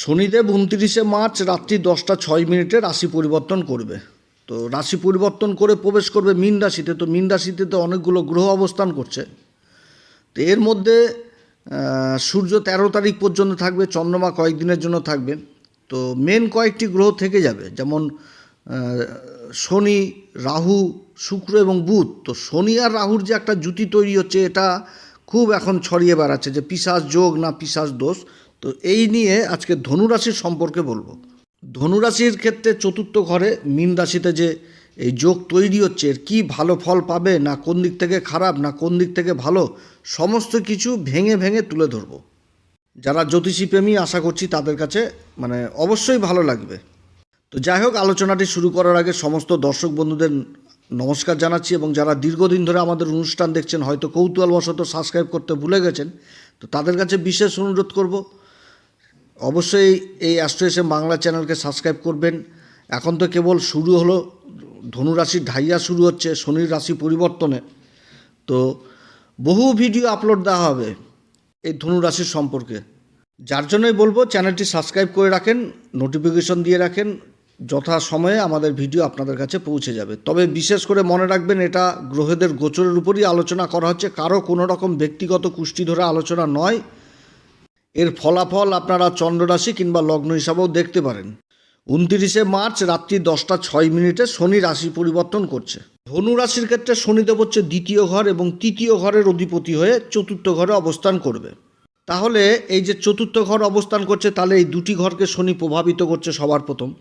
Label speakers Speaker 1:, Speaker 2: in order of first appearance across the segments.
Speaker 1: শনিদেব উনত্রিশে মার্চ রাত্রি দশটা ছয় মিনিটে রাশি পরিবর্তন করবে। তো রাশি পরিবর্তন করে প্রবেশ করবে মীন রাশিতে। তো মীন রাশিতে তো অনেকগুলো গ্রহ অবস্থান করছে। তো এর মধ্যে সূর্য তেরো তারিখ পর্যন্ত থাকবে, চন্দ্রমা কয়েকদিনের জন্য থাকবে। তো মেন কয়েকটি গ্রহ থেকে যাবে, যেমন শনি, রাহু, শুক্র এবং বুধ। তো শনি আর রাহুর যে একটা জুতি তৈরি হচ্ছে, এটা খুব এখন ছড়িয়ে বেড়াচ্ছে যে পিসাস যোগ না পিসাস দোষ। তো এই নিয়ে আজকে ধনুরাশির সম্পর্কে বলব। ধনুরাশির ক্ষেত্রে চতুর্থ ঘরে মীন রাশিতে যে এই যোগ তৈরি হচ্ছে, এর কী ভালো ফল পাবে, না কোন দিক থেকে খারাপ, না কোন দিক থেকে ভালো, সমস্ত কিছু ভেঙে ভেঙে তুলে ধরবো। যারা জ্যোতিষী প্রেমী, আশা করছি তাদের কাছে মানে অবশ্যই ভালো লাগবে। তো যাই হোক, আলোচনাটি শুরু করার আগে সমস্ত দর্শক বন্ধুদের নমস্কার জানাচ্ছি এবং যারা দীর্ঘদিন ধরে আমাদের অনুষ্ঠান দেখছেন, হয়তো কৌতূহলবশত সাবস্ক্রাইব করতে ভুলে গেছেন, তো তাদের কাছে বিশেষ অনুরোধ করব অবশ্যই এই অ্যাস্ট্রো এসে বাংলা চ্যানেলকে সাবস্ক্রাইব করবেন। এখন তো কেবল শুরু হলো, ধনুরাশির ঢাইয়া শুরু হচ্ছে, শনির রাশি পরিবর্তনে। তো বহু ভিডিও আপলোড দেওয়া হবে এই ধনুরাশির সম্পর্কে। যার জন্যই বলব, চ্যানেলটি সাবস্ক্রাইব করে রাখেন নোটিফিকেশন দিয়ে রাখেন, যথা সময়ে আমাদের ভিডিও আপনাদের কাছে পৌঁছে যাবে। তবে বিশেষ করে মনে রাখবেন, এটা গ্রহদের গোচরের উপরই আলোচনা করা হচ্ছে। কারও কোনো রকম ব্যক্তিগত কুষ্টি ধরে আলোচনা নয়। এর ফলাফল আপনারা চন্দ্ররাশি কিংবা লগ্ন হিসাবেও দেখতে পারেন। উনতিরিশে মার্চ রাত্রি দশটা ছয় মিনিটে শনি রাশি পরিবর্তন করছে। ধনু রাশির ক্ষেত্রে শনিদেব হচ্ছে দ্বিতীয় ঘর এবং তৃতীয় ঘরের অধিপতি হয়ে চতুর্থ ঘরে অবস্থান করবে। তাহলে এই যে চতুর্থ ঘর অবস্থান করছে, তাহলে এই দুটি ঘরকে শনি প্রভাবিত করছে সবার প্রথম।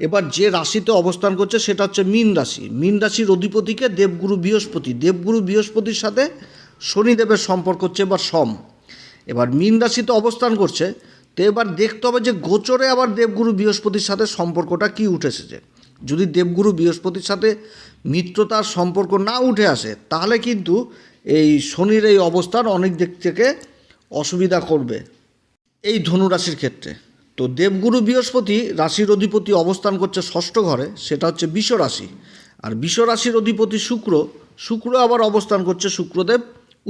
Speaker 1: এবার যে রাশিতে অবস্থান করছে, সেটা হচ্ছে মীন রাশি। মীন রাশির অধিপতিকে দেবগুরু বৃহস্পতি। দেবগুরু বৃহস্পতির সাথে শনিদেবের সম্পর্ক হচ্ছে এবার সম। এবার মীন রাশিতে অবস্থান করছে, তো এবার দেখতে হবে যে গোচরে আবার দেবগুরু বৃহস্পতির সাথে সম্পর্কটা কি উঠে এসেছে। যদি দেবগুরু বৃহস্পতির সাথে মিত্রতার সম্পর্ক না উঠে আসে, তাহলে কিন্তু এই শনির এই অবস্থান অনেক দিক থেকে অসুবিধা করবে এই ধনুরাশির ক্ষেত্রে। তো দেবগুরু বৃহস্পতি রাশির অধিপতি অবস্থান করছে ষষ্ঠ ঘরে, সেটা হচ্ছে বিষ রাশি। আর বিষ রাশির অধিপতি শুক্র শুক্র আবার অবস্থান করছে শুক্রদেব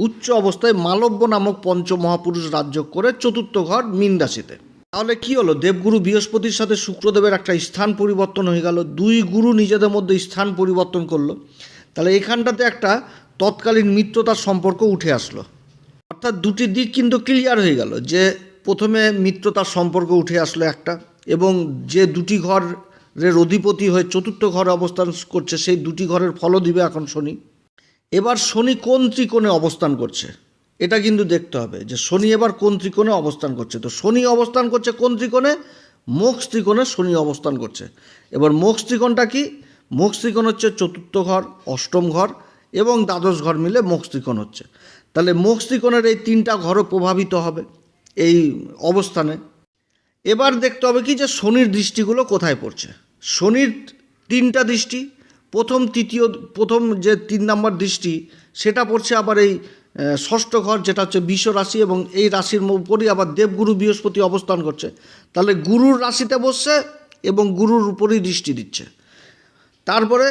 Speaker 1: উচ্চ অবস্থায় মালব্য নামক পঞ্চমহাপুরুষ রাজ্য করে চতুর্থ ঘর মীন রাশিতে তাহলে কি হলো? দেবগুরু বৃহস্পতির সাথে শুক্রদেবের একটা স্থান পরিবর্তন হয়ে গেল, দুই গুরু নিজেদের মধ্যে স্থান পরিবর্তন করল। তাহলে এখানটাতে একটা তৎকালীন মিত্রতার সম্পর্ক উঠে আসলো। অর্থাৎ দুটি দিক কিন্তু ক্লিয়ার হয়ে গেল যে প্রথমে মিত্রতার সম্পর্ক উঠে আসলো একটা এবং যে দুটি ঘরের অধিপতি হয়ে চতুর্থ ঘরে অবস্থান করছে, সেই দুটি ঘরের ফলও দিবে এখন শনি। এবার শনি কোন ত্রিকোণে অবস্থান করছে? এটা কিন্তু দেখতে হবে যে শনি এবার কোন ত্রিকোণে অবস্থান করছে। তো শনি অবস্থান করছে কোন ত্রিকোণে? মোক্ষ ত্রিকোণে শনি অবস্থান করছে। এবার মোক্ষ ত্রিকোণটা কি? মোক্ষ ত্রিকোণ হচ্ছে চতুর্থ ঘর, অষ্টম ঘর এবং দ্বাদশ ঘর মিলে মোক্ষ ত্রিকোণ হচ্ছে। তাহলে মোক্ষ ত্রিকোণের এই তিনটা ঘরও প্রভাবিত হবে এই অবস্থানে। এবার দেখতে হবে কি যে শনির দৃষ্টিগুলো কোথায় পড়ছে? শনির তিনটা দৃষ্টি প্রথম তৃতীয়, প্রথম যে তিন নম্বর দৃষ্টি, সেটা পড়ছে আবার এই ষষ্ঠ ঘর, যেটা হচ্ছে বিশ্ব রাশি এবং এই রাশির উপরই আবার দেবগুরু বৃহস্পতি অবস্থান করছে। তাহলে গুরুর রাশিতে বসছে এবং গুরুর উপরই দৃষ্টি দিচ্ছে। তারপরে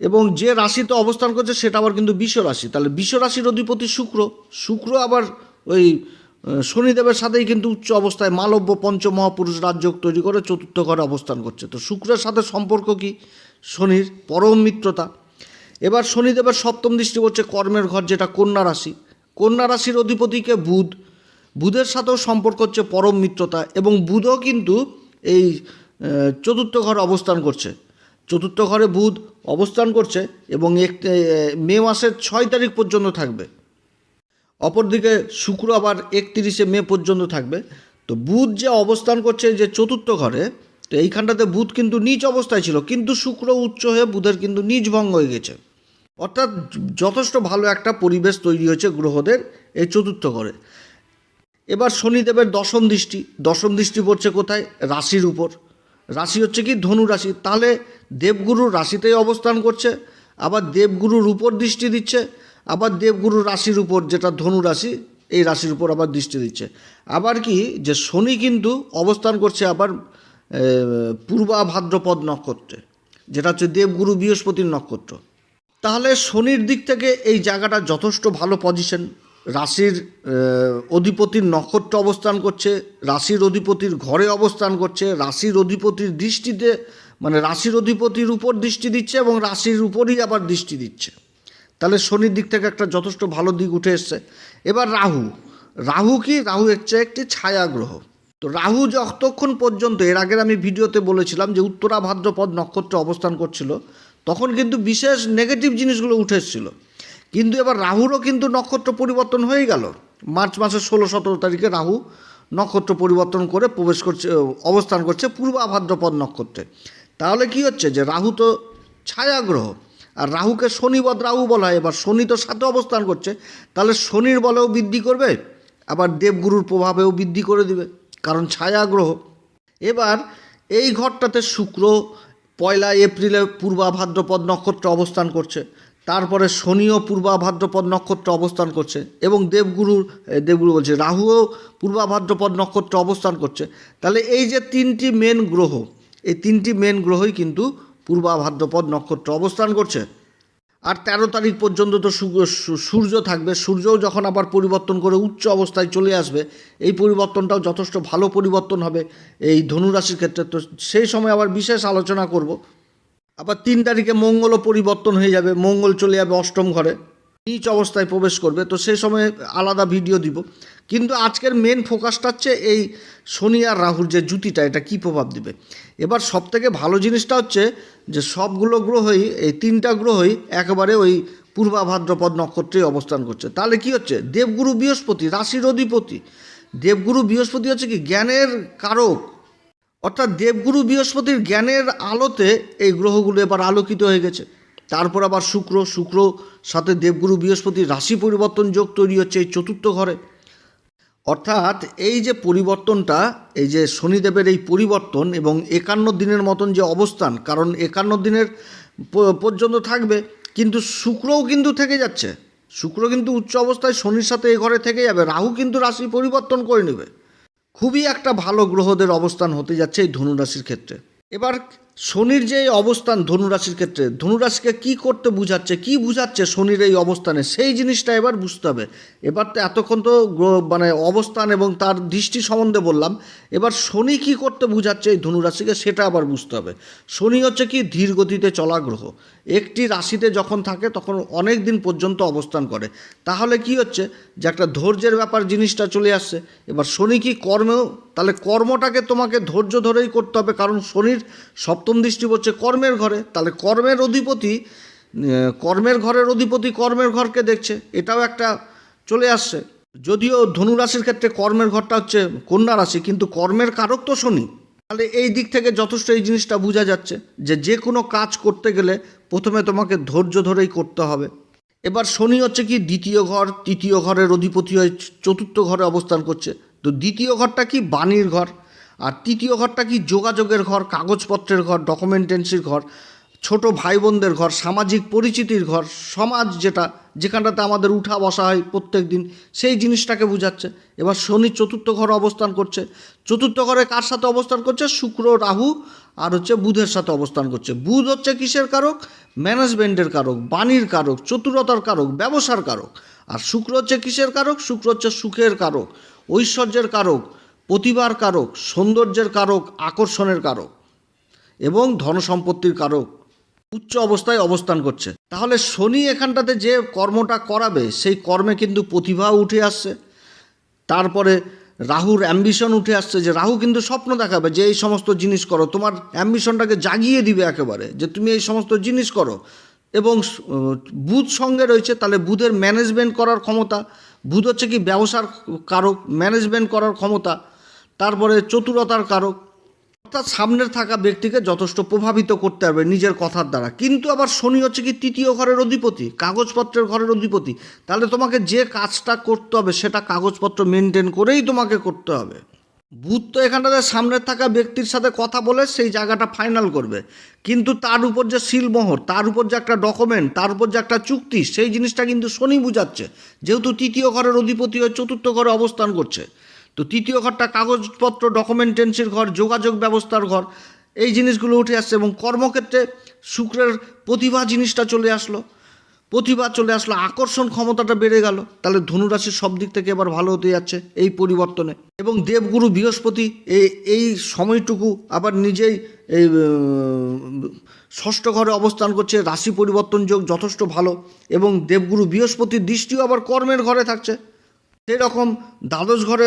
Speaker 1: এবং যে রাশিতে অবস্থান করছে, সেটা আবার কিন্তু বিশ্ব রাশি। তাহলে বিশ্ব রাশির অধিপতি শুক্র। শুক্র আবার ওই শনিদেবের সাথেই কিন্তু উচ্চ অবস্থায় মালব্য পঞ্চমহাপুরুষ রাজযোগ তৈরি করে চতুর্থ ঘরে অবস্থান করছে। তো শুক্রের সাথে সম্পর্ক কি? শনির পরম মিত্রতা। এবার শনিদেবের সপ্তম দৃষ্টি হচ্ছে কর্মের ঘর, যেটা কন্যা রাশি। কন্যা রাশির অধিপতিকে বুধ। বুধের সাথেও সম্পর্ক হচ্ছে পরম মিত্রতা এবং বুধও কিন্তু এই চতুর্থ ঘরে অবস্থান করছে। চতুর্থ ঘরে বুধ অবস্থান করছে এবং এক মে মাসের ছয় তারিখ পর্যন্ত থাকবে। অপরদিকে শুক্র আবার একত্রিশে মে পর্যন্ত থাকবে। তো বুধ যে অবস্থান করছে যে চতুর্থ ঘরে তো এইখানটাতে বুধ কিন্তু নিচ অবস্থায় ছিল, কিন্তু শুক্র উচ্চ হয়ে বুধের কিন্তু নিজ ভঙ্গ হয়ে গেছে। অর্থাৎ যথেষ্ট ভালো একটা পরিবেশ তৈরি হয়েছে গ্রহদের এই চতুর্থ ঘরে। এবার শনিদেবের দশম দৃষ্টি দশম দৃষ্টি পড়ছে কোথায়? রাশির উপর। রাশি হচ্ছে কি? ধনু রাশি। তাহলে দেবগুরুর রাশিতেই অবস্থান করছে, আবার দেবগুরুর উপর দৃষ্টি দিচ্ছে, আবার দেবগুরুর রাশির উপর যেটা ধনু রাশি, এই রাশির উপর আবার দৃষ্টি দিচ্ছে। আবার কি? যে শনি কিন্তু অবস্থান করছে আবার পূর্বা ভাদ্রপদ নক্ষত্রে, যেটা হচ্ছে দেবগুরু বৃহস্পতির নক্ষত্র। তাহলে শনির দিক থেকে এই জায়গাটা যথেষ্ট ভালো পজিশন রাশির অধিপতির নক্ষত্র অবস্থান করছে, রাশির অধিপতির ঘরে অবস্থান করছে, রাশির অধিপতির দৃষ্টিতে মানে রাশির অধিপতির উপর দৃষ্টি দিচ্ছে এবং রাশির উপরই আবার দৃষ্টি দিচ্ছে। তাহলে শনির দিক থেকে একটা যথেষ্ট ভালো দিক উঠে এসছে। এবার রাহু রাহু কি? রাহু হচ্ছে একটি ছায়া গ্রহ তো রাহু যতক্ষণ পর্যন্ত, এর আগের আমি ভিডিওতে বলেছিলাম যে উত্তরা ভাদ্রপদ নক্ষত্রে অবস্থান করছিল, তখন কিন্তু বিশেষ নেগেটিভ জিনিসগুলো উঠে এসেছিল কিন্তু এবার রাহুরও কিন্তু নক্ষত্র পরিবর্তন হয়ে গেল। মার্চ মাসের ষোলো সতেরো তারিখে রাহু নক্ষত্র পরিবর্তন করে প্রবেশ করছে, অবস্থান করছে পূর্বা ভাদ্রপদ নক্ষত্রে। তাহলে কি হচ্ছে যে রাহু তো ছায়া গ্রহ আর রাহুকে শনিবদ রাহু বলা হয়, এবার শনি তো সাথে অবস্থান করছে, তাহলে শনির বলেও বৃদ্ধি করবে, আবার দেবগুরুর প্রভাবেও বৃদ্ধি করে দিবে। কারণ ছায়া গ্রহ এবার এই ঘরটাতে শুক্র, পয়লা এপ্রিলে পূর্বা ভাদ্রপদ নক্ষত্র অবস্থান করছে। তারপরে শনিও পূর্বা ভাদ্রপদ নক্ষত্র অবস্থান করছে এবং দেবগুরুর দেবগুরু বলছে, রাহুও পূর্বা ভাদ্রপদ নক্ষত্র অবস্থান করছে। তাহলে এই যে তিনটি মেন গ্রহ, এই তিনটি মেন গ্রহই কিন্তু পূর্বা ভাদ্রপদ নক্ষত্র অবস্থান করছে। আর তেরো তারিখ পর্যন্ত তো সূর্য থাকবে। সূর্যও যখন আবার পরিবর্তন করে উচ্চ অবস্থায় চলে আসবে, এই পরিবর্তনটাও যথেষ্ট ভালো পরিবর্তন হবে এই ধনুরাশির ক্ষেত্রে। তো সেই সময় আবার বিশেষ আলোচনা করব। আবার তিন তারিখে মঙ্গলও পরিবর্তন হয়ে যাবে। মঙ্গল চলে যাবে অষ্টম ঘরে। নিচ অবস্থায় প্রবেশ করবে, তো সেই সময় আলাদা ভিডিও দিব। কিন্তু আজকের মেন ফোকাসটা হচ্ছে এই শনি আর রাহুর যে জুতিটা এটা কী প্রভাব দিবে? এবার সবথেকে ভালো জিনিসটা হচ্ছে যে সবগুলো গ্রহই, এই তিনটা গ্রহই একেবারে ওই পূর্বা ভাদ্রপদ নক্ষত্রে অবস্থান করছে। তাহলে কি হচ্ছে? দেবগুরু বৃহস্পতি, রাশির অধিপতি। দেবগুরু বৃহস্পতি হচ্ছে কি? জ্ঞানের কারক। অর্থাৎ দেবগুরু বৃহস্পতির জ্ঞানের আলোতে এই গ্রহগুলো এবার আলোকিত হয়ে গেছে। তারপর আবার শুক্র শুক্র, সাথে দেবগুরু বৃহস্পতির রাশি পরিবর্তন যোগ তৈরি হচ্ছে এই চতুর্থ ঘরে। অর্থাৎ এই যে পরিবর্তনটা, এই যে শনিদেবের এই পরিবর্তন এবং একান্ন দিনের মতন যে অবস্থান, কারণ একান্ন দিনের পর্যন্ত থাকবে, কিন্তু শুক্রও কিন্তু থেকে যাচ্ছে। শুক্র কিন্তু উচ্চ অবস্থায় শনির সাথে এ ঘরে থেকে যাবে, রাহু কিন্তু রাশি পরিবর্তন করে নেবে। খুবই একটা ভালো গ্রহদের অবস্থান হতে যাচ্ছে এই ধনুরাশির ক্ষেত্রে। এবার শনির যে অবস্থান ধনুরাশির ক্ষেত্রে, ধনুরাশিকে কি করতে বুঝাচ্ছে, কি বুঝাচ্ছে শনির এই অবস্থানে? সেই জিনিসটা এবার বুঝতে হবে। এবার তো এতক্ষণ তো মানে অবস্থান এবং তার দৃষ্টি সম্বন্ধে বললাম। এবার শনি কি করতে বুঝাচ্ছে এই ধনুরাশিকে সেটা আবার বুঝতে হবে। শনি হচ্ছে কি ধীর গতিতে চলা গ্রহ। একটি রাশিতে যখন থাকে তখন অনেক দিন পর্যন্ত অবস্থান করে। তাহলে কি হচ্ছে যে একটা ধৈর্যের ব্যাপার জিনিসটা চলে আসছে। এবার শনি কি কর্মেও, তাহলে কর্মটাকে তোমাকে ধৈর্য ধরেই করতে হবে। কারণ শনির সপ্তম দৃষ্টি হচ্ছে কর্মের ঘরে। তাহলে কর্মের অধিপতি কর্মের ঘরের অধিপতি কর্মের ঘরকে দেখছে। এটাও একটা চলে আসছে। যদিও ধনুরাশির ক্ষেত্রে কর্মের ঘরটা হচ্ছে কন্যা রাশি, কিন্তু কর্মের কারক তো শনি। তাহলে এই দিক থেকে যথেষ্ট এই জিনিসটা বোঝা যাচ্ছে যে যে কোনো কাজ করতে গেলে প্রথমে তোমাকে ধৈর্য ধরেই করতে হবে। এবার শনি হচ্ছে কি দ্বিতীয় ঘর, তৃতীয় ঘরের অধিপতি হয়ে চতুর্থ ঘরে অবস্থান করছে। তো দ্বিতীয় ঘরটা কি? বাণীর ঘর। আর তৃতীয় ঘরটা কি যোগাযোগের ঘর, কাগজপত্রের ঘর ডকুমেন্টেন্সির ঘর, ছোট ভাই বোনদের ঘর, সামাজিক পরিচিতির ঘর, সমাজ যেটা, যেখানটাতে আমাদের উঠা বসা হয় প্রত্যেক দিন সেই জিনিসটাকে বোঝাচ্ছে। এবার শনি চতুর্থ ঘরে অবস্থান করছে। চতুর্থ ঘরে কার সাথে অবস্থান করছে? শুক্র, রাহু আর হচ্ছে বুধের সাথে অবস্থান করছে। বুধ হচ্ছে কিসের কারক? ম্যানেজমেন্টের কারক, বাণীর কারক, চতুরতার কারক, ব্যবসার কারক। আর শুক্র হচ্ছে কিসের কারক? শুক্র হচ্ছে সুখের কারক, ঐশ্বর্যের কারক। প্রতিভার কারক, সৌন্দর্যের কারক, আকর্ষণের কারক এবং ধনসম্পত্তির কারক উচ্চ অবস্থায় অবস্থান করছে। তাহলে শনি এখানটাতে যে কর্মটা করাবে, সেই কর্মে কিন্তু প্রতিভা উঠে আসছে। তারপরে রাহুর অ্যাম্বিশন উঠে আসছে যে, রাহু কিন্তু স্বপ্ন দেখাবে যে, এই সমস্ত জিনিস করো। তোমার অ্যাম্বিশনটাকে জাগিয়ে দিবে একেবারে যে, তুমি এই সমস্ত জিনিস করো। এবং বুধ সঙ্গে রয়েছে, তাহলে বুধের ম্যানেজমেন্ট করার ক্ষমতা। বুধ হচ্ছে কি ব্যবসার কারক ম্যানেজমেন্ট করার ক্ষমতা। তারপরে চতুরতার কারক। অর্থাৎ সামনের থাকা ব্যক্তিকে যথেষ্ট প্রভাবিত করতে পারবে নিজের কথার দ্বারা। কিন্তু আবার শনি হচ্ছে কি তৃতীয় ঘরের অধিপতি, কাগজপত্রের ঘরের অধিপতি। তাহলে তোমাকে যে কাজটা করতে হবে সেটা কাগজপত্র মেনটেন করেই তোমাকে করতে হবে। বুধ তো এখানটাতে সামনের থাকা ব্যক্তির সাথে কথা বলে সেই জায়গাটা ফাইনাল করবে। কিন্তু তার উপর যে সিলমোহর, তার উপর যে একটা ডকুমেন্ট তার উপর যে একটা চুক্তি, সেই জিনিসটা কিন্তু শনি বুঝাচ্ছে। যেহেতু তৃতীয় ঘরের অধিপতি হয়ে চতুর্থ ঘরে অবস্থান করছে। তো তৃতীয় ঘরটা কাগজপত্র ডকুমেন্টেন্সির ঘর, যোগাযোগ ব্যবস্থার ঘর, এই জিনিসগুলো উঠে আসছে এবং কর্মক্ষেত্রে শুক্রের প্রতিভা জিনিসটা চলে আসলো। প্রতিভা চলে আসলো, আকর্ষণ ক্ষমতাটা বেড়ে গেল। তাহলে ধনুরাশির সব দিক থেকে এবার ভালো হতে যাচ্ছে এই পরিবর্তনে। এবং দেবগুরু বৃহস্পতি এই এই সময়টুকু আবার নিজেই এই ষষ্ঠ ঘরে অবস্থান করছে, রাশি পরিবর্তন যোগ যথেষ্ট ভালো এবং দেবগুরু বৃহস্পতির দৃষ্টিও আবার কর্মের ঘরে থাকছে। সেই রকম দ্বাদশ ঘরে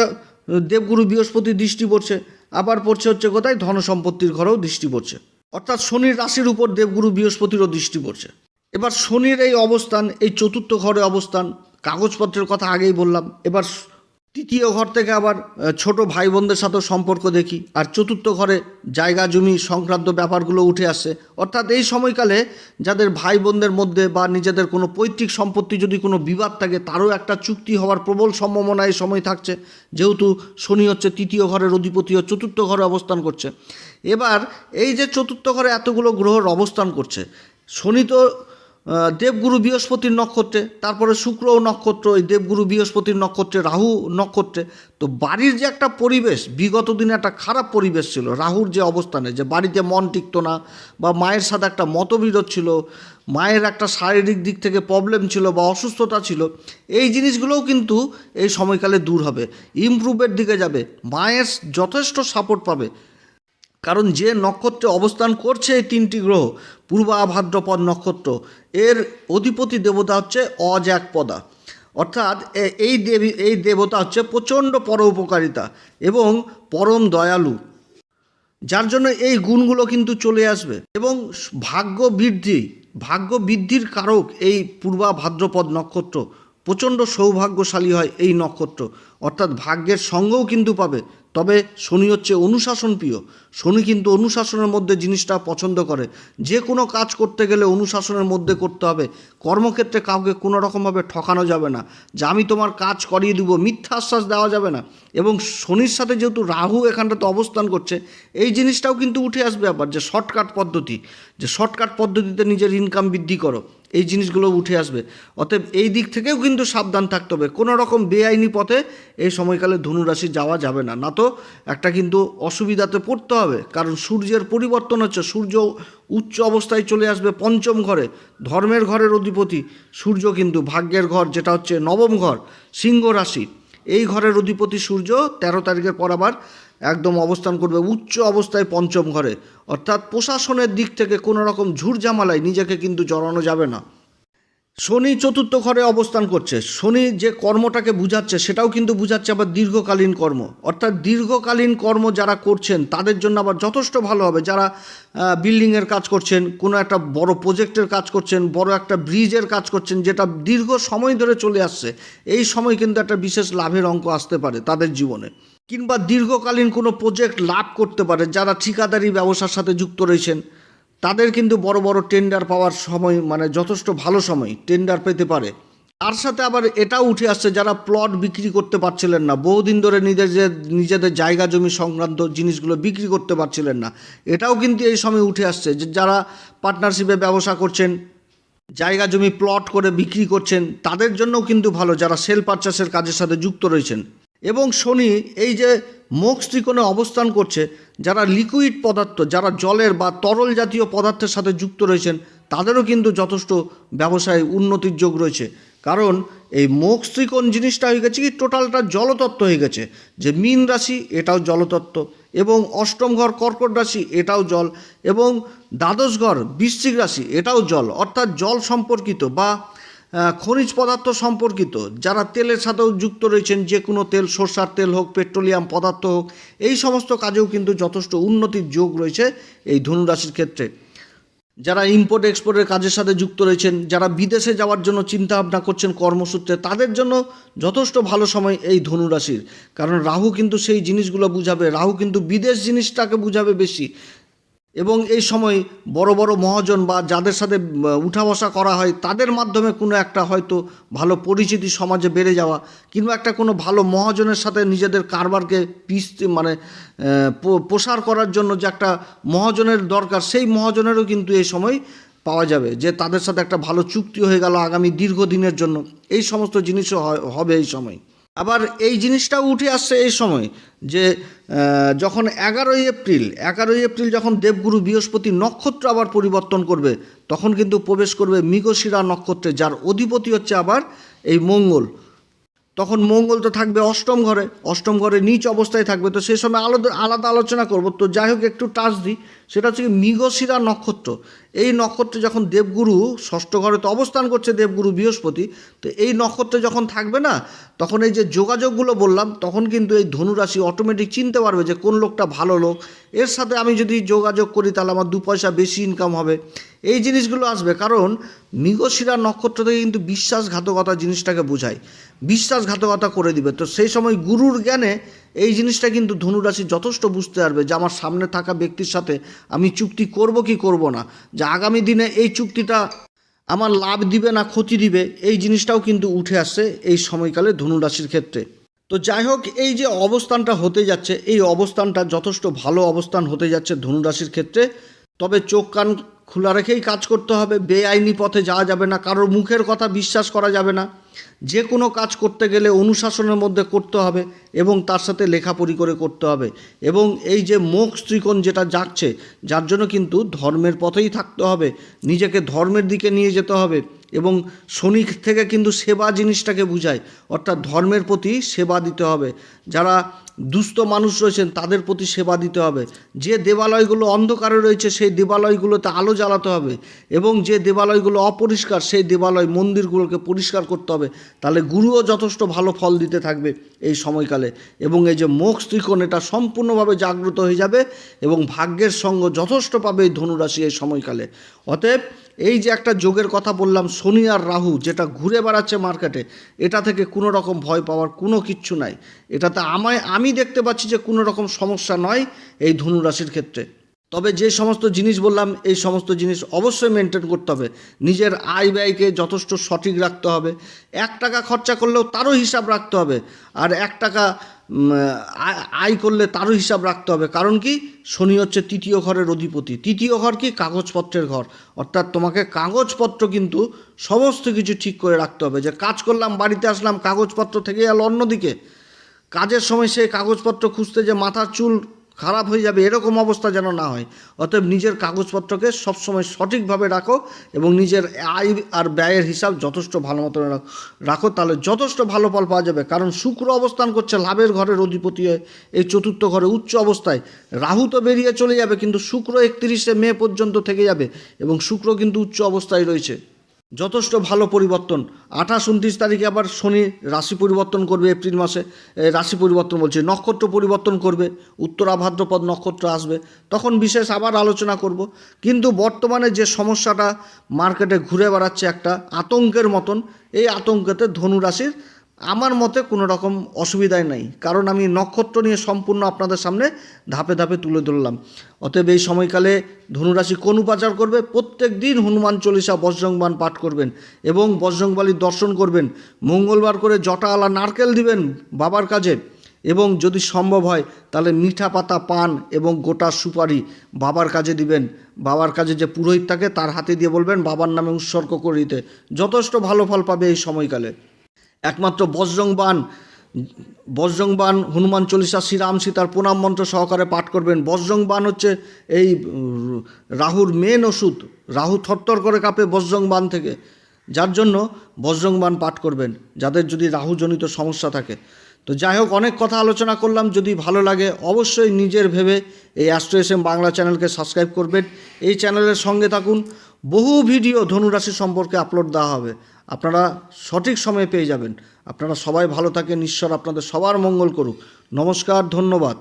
Speaker 1: দেবগুরু বৃহস্পতি দৃষ্টি পড়ছে, আবার পড়ছে হচ্ছে কোথায়? ধন সম্পত্তির ঘরেও দৃষ্টি পড়ছে। অর্থাৎ শনির রাশির উপর দেবগুরু বৃহস্পতিরও দৃষ্টি পড়ছে। এবার শনির এই অবস্থান, এই চতুর্থ ঘরে অবস্থান, কাগজপত্রের কথা আগেই বললাম, এবার তৃতীয় ঘর থেকে আবার ছোট ভাই বোনদের সাথেও সম্পর্ক দেখি। আর চতুর্থ ঘরে জায়গা, জমি সংক্রান্ত ব্যাপারগুলো উঠে আসছে অর্থাৎ এই সময়কালে যাদের ভাই বোনদের মধ্যে বা নিজেদের কোনো পৈতৃক সম্পত্তি যদি কোনো বিবাদ থাকে, তারও একটা চুক্তি হওয়ার প্রবল সম্ভাবনা এই সময় থাকছে। যেহেতু শনি হচ্ছে তৃতীয় ঘরের অধিপতি ও চতুর্থ ঘরে অবস্থান করছে। এবার এই যে চতুর্থ ঘরে এতগুলো গ্রহর অবস্থান করছে, শনি তো দেবগুরু বৃহস্পতির নক্ষত্রে, তারপরে শুক্রও নক্ষত্র, এই দেবগুরু বৃহস্পতির নক্ষত্রে, রাহু নক্ষত্রে। তো বাড়ির যে একটা পরিবেশ, বিগত দিনে একটা খারাপ পরিবেশ ছিল, রাহুর যে অবস্থানে, যে বাড়িতে মন টিকতো না, বা মায়ের সাথে একটা মতবিরোধ ছিল, মায়ের একটা শারীরিক দিক থেকে প্রবলেম ছিল, বা অসুস্থতা ছিল, এই জিনিসগুলোও কিন্তু এই সময়কালে দূর হবে। ইমপ্রুভের দিকে যাবে। মায়ের যথেষ্ট সাপোর্ট পাবে। কারণ যে নক্ষত্রে অবস্থান করছে এই তিনটি গ্রহ পূর্বা ভাদ্রপদ নক্ষত্র, এর অধিপতি দেবতা হচ্ছে অজ্যাকপদা অর্থাৎ এই দেবী, এই দেবতা হচ্ছে প্রচণ্ড পরোপকারিতা এবং পরম দয়ালু, যার জন্য এই গুণগুলো কিন্তু চলে আসবে এবং ভাগ্য বৃদ্ধি ভাগ্য বৃদ্ধির কারক এই পূর্বা ভাদ্রপদ নক্ষত্র প্রচণ্ড সৌভাগ্যশালী হয় এই নক্ষত্র। অর্থাৎ ভাগ্যের সঙ্গও কিন্তু পাবে। তবে শনি হচ্ছে অনুশাসন প্রিয়। শনি কিন্তু অনুশাসনের মধ্যে জিনিসটা পছন্দ করে। যে কোনো কাজ করতে গেলে অনুশাসনের মধ্যে করতে হবে। কর্মক্ষেত্রে কাউকে কোনো রকমভাবে ঠকানো যাবে না। যে আমি তোমার কাজ করিয়ে দিব, মিথ্যা আশ্বাস দেওয়া যাবে না। এবং শনির সাথে যেহেতু রাহু এখানটাতে অবস্থান করছে, এই জিনিসটাও কিন্তু উঠে আসবে আবার যে শর্টকাট পদ্ধতি। যে শর্টকাট পদ্ধতিতে নিজের ইনকাম বৃদ্ধি করো। এই জিনিসগুলো উঠে আসবে। অতএব এই দিক থেকেও কিন্তু সাবধান থাকতে হবে। কোনো রকম বেআইনি পথে এই সময়কালে ধনুরাশি যাওয়া যাবে না। না তো একটা কিন্তু অসুবিধাতে পড়তে হবে। কারণ সূর্যের পরিবর্তন হচ্ছে, সূর্য উচ্চ অবস্থায় চলে আসবে পঞ্চম ঘরে। ধর্মের ঘরের অধিপতি সূর্য কিন্তু ভাগ্যের ঘর, যেটা হচ্ছে নবম ঘর, সিংহ রাশি। এই ঘরের অধিপতি সূর্য তেরো তারিখের পর আবার একদম অবস্থান করবে উচ্চ অবস্থায় পঞ্চম ঘরে। অর্থাৎ প্রশাসনের দিক থেকে কোনো রকম ঝুরঝামালায় নিজেকে কিন্তু জড়ানো যাবে না। শনি চতুর্থ ঘরে অবস্থান করছে। শনি যে কর্মটাকে বুঝাচ্ছে, সেটাও কিন্তু বুঝাচ্ছে আবার দীর্ঘকালীন কর্ম। অর্থাৎ দীর্ঘকালীন কর্ম যারা করছেন, তাদের জন্য আবার যথেষ্ট ভালো হবে। যারা বিল্ডিংয়ের কাজ করছেন, কোনো একটা বড় প্রজেক্টের কাজ করছেন, বড় একটা ব্রিজের কাজ করছেন, যেটা দীর্ঘ সময় ধরে চলে আসছে, এই সময় কিন্তু একটা বিশেষ লাভের অঙ্ক আসতে পারে তাদের জীবনে। কিংবা দীর্ঘকালীন কোনো প্রজেক্ট লাভ করতে পারে, যারা ঠিকাদারি ব্যবসার সাথে যুক্ত রয়েছেন, তাদের কিন্তু বড় বড় টেন্ডার পাওয়ার সময় মানে যথেষ্ট ভালো সময় টেন্ডার পেতে পারে। তার সাথে আবার এটাও উঠে আসছে, যারা প্লট বিক্রি করতে পারছিলেন না, বহুদিন ধরে নিজেদের নিজেদের জায়গা জমি সংক্রান্ত জিনিসগুলো বিক্রি করতে পারছিলেন না। এটাও কিন্তু এই সময় উঠে আসছে যে যারা পার্টনারশিপে ব্যবসা করছেন, জায়গা জমি প্লট করে বিক্রি করছেন, তাদের জন্যও কিন্তু ভালো, যারা সেল পারচেসের কাজের সাথে যুক্ত রয়েছেন। এবং শনি এই যে মোক্ষ ত্রিকোণে অবস্থান করছে, যারা লিকুইড পদার্থ, যারা জলের বা তরল জাতীয় পদার্থের সাথে যুক্ত রয়েছেন, তাদেরও কিন্তু যথেষ্ট ব্যবসায় উন্নতির যোগ রয়েছে। কারণ এই মোক্ষ ত্রিকোণ জিনিসটা হয়ে গেছে কি টোটালটা জলতত্ত্ব হয়ে গেছে। যে মীন রাশি, এটাও জলতত্ত্ব। এবং অষ্টম ঘর কর্কট রাশি, এটাও জল। এবং দ্বাদশ ঘর বৃশ্চিক রাশি, এটাও জল। অর্থাৎ জল সম্পর্কিত বা খনিজ পদার্থ সম্পর্কিত, যারা তেলের সাথেও যুক্ত রয়েছেন, যে কোনো তেল, সর্ষার তেল হোক, পেট্রোলিয়াম পদার্থ হোক, এই সমস্ত কাজেও কিন্তু যথেষ্ট উন্নতির যোগ রয়েছে এই ধনুরাশির ক্ষেত্রে। যারা ইম্পোর্ট এক্সপোর্টের কাজের সাথে যুক্ত রয়েছেন, যারা বিদেশে যাওয়ার জন্য চিন্তা ভাবনা করছেন কর্মসূত্রে, তাদের জন্য যথেষ্ট ভালো সময় এই ধনুরাশির। কারণ রাহু কিন্তু সেই জিনিসগুলো বুঝাবে, রাহু কিন্তু বিদেশ জিনিসটাকে বুঝাবে বেশি। এবং এই সময় বড় বড় মহাজন বা যাদের সাথে উঠা বসা করা হয়, তাদের মাধ্যমে কোনো একটা হয়তো ভালো পরিচিতি সমাজে বেড়ে যাওয়া কিংবা একটা কোনো ভালো মহাজনের সাথে নিজেদের কারবারকে পিস মানে প্রসার করার জন্য যে একটা মহাজনের দরকার, সেই মহাজনেরও কিন্তু এই সময় পাওয়া যাবে যে তাদের সাথে একটা ভালো চুক্তি হয়ে গেল আগামী দীর্ঘদিনের জন্য। এই সমস্ত জিনিসও হবে এই সময়। আবার এই জিনিসটাও উঠে আসছে এই সময় যে যখন এগারোই এপ্রিল এগারোই এপ্রিল যখন দেবগুরু বৃহস্পতি নক্ষত্র আবার পরিবর্তন করবে, তখন কিন্তু প্রবেশ করবে মৃগশিরা নক্ষত্রে, যার অধিপতি হচ্ছে আবার এই মঙ্গল। তখন মঙ্গল তো থাকবে অষ্টম ঘরে অষ্টম ঘরে নিচ অবস্থায় থাকবে। তো সেই সময় আলাদা আলাদা আলোচনা করব। তো যাই হোক, একটু টাচ দিই। সেটা হচ্ছে মৃগশিরা নক্ষত্র। এই নক্ষত্রে যখন দেবগুরু ষষ্ঠ ঘরে তো অবস্থান করছে দেবগুরু বৃহস্পতি, তো এই নক্ষত্রে যখন থাকবে না, তখন এই যে যোগাযোগগুলো বললাম, তখন কিন্তু এই ধনুরাশি অটোমেটিক চিনতে পারবে যে কোন লোকটা ভালো লোক। এর সাথে আমি যদি যোগাযোগ করি, তাহলে আমার দু পয়সা বেশি ইনকাম হবে। এই জিনিসগুলো আসবে কারণ মৃগশিরা নক্ষত্র থেকে কিন্তু বিশ্বাসঘাতকতা জিনিসটাকে বোঝায়। বিশ্বাসঘাতকতা করে দিবে। তো সেই সময় গুরুর জ্ঞানে এই জিনিসটা কিন্তু ধনুরাশি যথেষ্ট বুঝতে পারবে যে আমার সামনে থাকা ব্যক্তির সাথে আমি চুক্তি করব কি করব না। যে আগামী দিনে এই চুক্তিটা আমার লাভ দিবে না ক্ষতি দিবে, এই জিনিসটাও কিন্তু উঠে আসছে এই সময়কালে ধনুরাশির ক্ষেত্রে। তো যাই হোক, এই যে অবস্থানটা হতে যাচ্ছে, এই অবস্থানটা যথেষ্ট ভালো অবস্থান হতে যাচ্ছে ধনুরাশির ক্ষেত্রে। তবে চোখ কান খোলা রেখেই কাজ করতে হবে, বেআইনি পথে যাওয়া যাবে না, কারোর মুখের কথা বিশ্বাস করা যাবে না। যে কোনো কাজ করতে গেলে অনুশাসনের মধ্যে করতে হবে এবং তার সাথে লেখাপড়ি করে করতে হবে। এবং এই যে মোখ ত্রিকোণ যেটা যাচ্ছে যার জন্য কিন্তু ধর্মের পথেই থাকতে হবে, নিজেকে ধর্মের দিকে নিয়ে যেতে হবে এবং শনি থেকে কিন্তু সেবা জিনিসটাকে বুঝায়, অর্থাৎ ধর্মের প্রতি সেবা দিতে হবে। যারা দুস্থ মানুষ রয়েছেন, তাদের প্রতি সেবা দিতে হবে। যে দেবালয়গুলো অন্ধকারে রয়েছে, সেই দেবালয়গুলোতে আলো জ্বালাতে হবে এবং যে দেবালয়গুলো অপরিষ্কার, সেই দেবালয় মন্দিরগুলোকে পরিষ্কার করতে হবে। তাহলে গুরুও যথেষ্ট ভালো ফল দিতে থাকবে এই সময়কালে এবং এই যে মোক্ষ ত্রিকোণ, এটা সম্পূর্ণভাবে জাগ্রত হয়ে যাবে এবং ভাগ্যের সঙ্গ যথেষ্ট পাবে এই ধনুরাশি এই সময়কালে। অতএব এই যে একটা যোগের কথা বললাম, শনি আর রাহু যেটা ঘুরে বেড়াচ্ছে মার্কেটে এটা থেকে কোনো রকম ভয় পাওয়ার কোনো কিচ্ছু নাই। এটাতে আমায়, আমি দেখতে পাচ্ছি যে কোনো রকম সমস্যা নয় এই ধনুরাশির ক্ষেত্রে। তবে যে সমস্ত জিনিস বললাম, এই সমস্ত জিনিস অবশ্যই মেনটেন করতে হবে। নিজের আয় ব্যয়কে যথেষ্ট সঠিক রাখতে হবে। এক টাকা খরচা করলেও তারও হিসাব রাখতে হবে। আর এক টাকা আয়- করলে তারও হিসাব রাখতে হবে। কারণ কি? শনি হচ্ছে তৃতীয় ঘরের অধিপতি। তৃতীয় ঘর কি? কাগজপত্রের ঘর। অর্থাৎ তোমাকে কাগজপত্র কিন্তু সমস্ত কিছু ঠিক করে রাখতে হবে। যে কাজ করলাম, বাড়িতে আসলাম, কাগজপত্র থেকে গেল অন্যদিকে। কাজের সময় সেই কাগজপত্র খুঁজতে যে মাথার চুল খারাপ হয়ে যাবে, এরকম অবস্থা যেন না হয়। অতএব নিজের কাগজপত্রকে সবসময় সঠিকভাবে রাখো এবং নিজের আয় আর ব্যয়ের হিসাব যথেষ্ট ভালো মতো রাখ- তাহলে যথেষ্ট ভালো ফল পাওয়া যাবে। কারণ শুক্র অবস্থান করছে লাভের ঘরের অধিপতি হয়ে। এই চতুর্থ ঘরে উচ্চ অবস্থায়। রাহু তো বেরিয়ে চলে যাবে, কিন্তু শুক্র একত্রিশে মে পর্যন্ত থেকে যাবে এবং শুক্র কিন্তু উচ্চ অবস্থায় রয়েছে। যথেষ্ট ভালো পরিবর্তন। আঠাশ, উনত্রিশ তারিখে আবার শনি রাশি পরিবর্তন করবে, এপ্রিল মাসে রাশি পরিবর্তন বলছে। নক্ষত্র পরিবর্তন করবে, উত্তরা ভাদ্রপদ নক্ষত্র আসবে, তখন বিশেষ আবার আলোচনা করব। কিন্তু বর্তমানে যে সমস্যাটা মার্কেটে ঘুরে বেড়াচ্ছে একটা আতঙ্কের মতন, এই আতঙ্কেতে ধনু রাশির আমার মতে কোনো রকম অসুবিধাই নাই। কারণ আমি নক্ষত্র নিয়ে সম্পূর্ণ আপনাদের সামনে ধাপে ধাপে তুলে ধরলাম। অতএব এই সময়কালে ধনুরাশি কোন উপাচার করবে? প্রত্যেক দিন হনুমান চল্লিশা বজ্রংবান পাঠ করবেন এবং বজ্রংবালির দর্শন করবেন। মঙ্গলবার করে জটা আলা নারকেল দিবেন বাবার কাজে। এবং যদি সম্ভব হয়, তাহলে মিঠা পাতা, পান এবং গোটা সুপারি বাবার কাজে দিবেন। বাবার কাজে যে পুরোহিত থাকে, তার হাতে দিয়ে বলবেন, বাবার নামে উৎসর্গ করে দিতে যথেষ্ট ভালো ফল পাবে এই সময়কালে। একমাত্র বজ্রংবান বজ্রংবান হনুমান চল্লিশা শ্রীরাম সীতার প্রণাম মন্ত্র সহকারে পাঠ করবেন। বজ্রংবান হচ্ছে এই রাহুর মেন ওষুধ। রাহু থরথর করে কাঁপে বজ্রংবান থেকে। যার জন্য বজ্রংবান পাঠ করবেন, যাদের যদি রাহুজনিত সমস্যা থাকে। তো যাই হোক, অনেক কথা আলোচনা করলাম। যদি ভালো লাগে অবশ্যই নিজের ভেবে এই অ্যাস্ট্রো এস এম বাংলা চ্যানেলকে সাবস্ক্রাইব করবেন। এই চ্যানেলের সঙ্গে থাকুন। বহু ভিডিও ধনুরাশি সম্পর্কে আপলোড দেওয়া হবে। আপনারা সঠিক সময়ে পেয়ে যাবেন। আপনারা সবাই ভালো থাকেন, ঈশ্বর আপনাদের সবার মঙ্গল করুক। নমস্কার, ধন্যবাদ।